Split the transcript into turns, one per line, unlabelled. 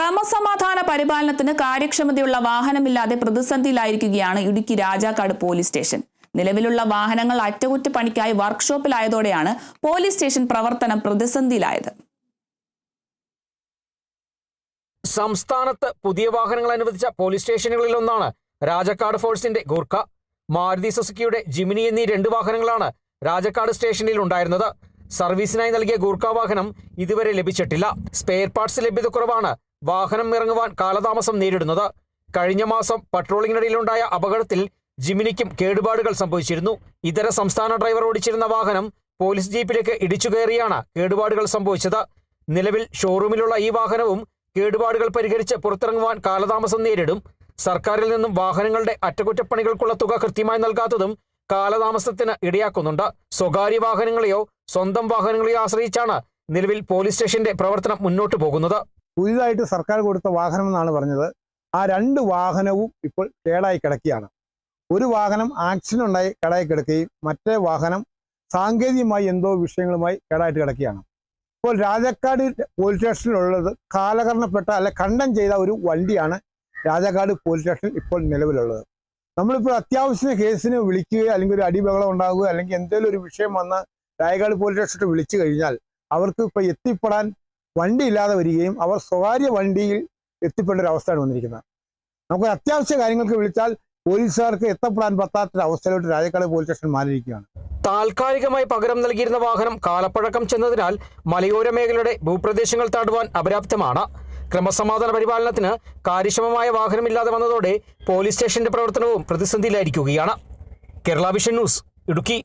ക്രമസമാധാന പരിപാലനത്തിന് കാര്യക്ഷമതയുള്ള വാഹനമില്ലാതെ പ്രതിസന്ധിയിലായിരിക്കുകയാണ് ഇടുക്കി രാജാക്കാട് പോലീസ് സ്റ്റേഷൻ. നിലവിലുള്ള വാഹനങ്ങൾ അറ്റകുറ്റപ്പണിക്കായി വർക്ക്ഷോപ്പിലായതോടെയാണ് പോലീസ് സ്റ്റേഷൻ പ്രവർത്തനം പ്രതിസന്ധിയിലായത്.
സംസ്ഥാനത്ത് പുതിയ വാഹനങ്ങൾ അനുവദിച്ച പോലീസ് സ്റ്റേഷനുകളിലൊന്നാണ് രാജക്കാട് ഫോഴ്സിന്റെ ഗൂർഖ. മാരുതി സുസുക്കിയുടെ ജിമിനി എന്നീ രണ്ട് വാഹനങ്ങളാണ് രാജക്കാട് സ്റ്റേഷനിൽ ഉണ്ടായിരുന്നത്. സർവീസിനായി നൽകിയ ഗൂർഖ വാഹനം ഇതുവരെ ലഭിച്ചിട്ടില്ല. സ്പെയർ പാർട്സ് ലഭ്യതക്കുറവാണ് വാഹനം ഇറങ്ങുവാൻ കാലതാമസം നേരിടുന്നത്. കഴിഞ്ഞ മാസം പട്രോളിംഗിനിടയിലുണ്ടായ അപകടത്തിൽ ജിമിനിക്കും കേടുപാടുകൾ സംഭവിച്ചിരുന്നു. ഇതര സംസ്ഥാന ഡ്രൈവർ ഓടിച്ചിരുന്ന വാഹനം പോലീസ് ജീപ്പിലേക്ക് ഇടിച്ചു കയറിയാണ് കേടുപാടുകൾ സംഭവിച്ചത്. നിലവിൽ ഷോറൂമിലുള്ള ഈ വാഹനവും കേടുപാടുകൾ പരിഹരിച്ച് പുറത്തിറങ്ങുവാൻ കാലതാമസം നേരിടും. സർക്കാരിൽ നിന്നും വാഹനങ്ങളുടെ അറ്റകുറ്റപ്പണികൾക്കുള്ള തുക കൃത്യമായി നൽകാത്തതും കാലതാമസത്തിന് ഇടയാക്കുന്നുണ്ട്. സ്വകാര്യ വാഹനങ്ങളെയോ സ്വന്തം വാഹനങ്ങളെയോ ആശ്രയിച്ചാണ് നിലവിൽ പോലീസ് സ്റ്റേഷന്റെ പ്രവർത്തനം മുന്നോട്ടു പോകുന്നത്.
പുതിയതായിട്ട് സർക്കാർ കൊടുത്ത വാഹനം എന്നാണ് പറഞ്ഞത്. ആ രണ്ട് വാഹനവും ഇപ്പോൾ കേടായി കിടക്കുകയാണ്. ഒരു വാഹനം ആക്സിഡന്റ് ഉണ്ടായി കേടായി കിടക്കുകയും മറ്റേ വാഹനം സാങ്കേതികമായി എന്തോ വിഷയങ്ങളുമായി കേടായിട്ട് കിടക്കുകയാണ്. ഇപ്പോൾ രാജാക്കാട് പോലീസ് സ്റ്റേഷനിലുള്ളത് കാലകരണപ്പെട്ട അല്ലെ കണ്ടം ചെയ്ത ഒരു വണ്ടിയാണ് രാജാക്കാട് പോലീസ് സ്റ്റേഷനിൽ ഇപ്പോൾ നിലവിലുള്ളത്. നമ്മളിപ്പോൾ അത്യാവശ്യ കേസിന് വിളിക്കുകയോ അല്ലെങ്കിൽ ഒരു അടിബഹളം ഉണ്ടാകുകയോ അല്ലെങ്കിൽ എന്തെങ്കിലും ഒരു വിഷയം വന്ന് രായക്കാട് പോലീസ് സ്റ്റേഷനിൽ വിളിച്ചു കഴിഞ്ഞാൽ അവർക്ക് ഇപ്പോൾ എത്തിപ്പെടാൻ വണ്ടി ഇല്ലാതെ വരികയും അവർ സ്വകാര്യ വണ്ടിയിൽ എത്തിപ്പെടേണ്ട ഒരു അവസ്ഥയാണ് വന്നിരിക്കുന്നത്. നമുക്ക് അത്യാവശ്യ കാര്യങ്ങൾക്ക് വിളിച്ചാൽ പോലീസുകാർക്ക് എത്തപ്പെടാൻ പറ്റാത്ത അവസ്ഥയിലോട്ട് രാജക്കാട് പോലീസ് സ്റ്റേഷൻ മാറിയിരിക്കുകയാണ്.
താൽക്കാലികമായി പകരം നൽകിയിരുന്ന വാഹനം കാലപ്പഴക്കം ചെന്നതിനാൽ മലയോര മേഖലയുടെ ഭൂപ്രദേശങ്ങൾ താടുവാൻ അപര്യാപ്തമാണ്. ക്രമസമാധാന പരിപാലനത്തിന് കാര്യക്ഷമമായ വാഹനമില്ലാതെ വന്നതോടെ പോലീസ് സ്റ്റേഷന്റെ പ്രവർത്തനവും പ്രതിസന്ധിയിലായിരിക്കുകയാണ്. Kerala vision news Idukki.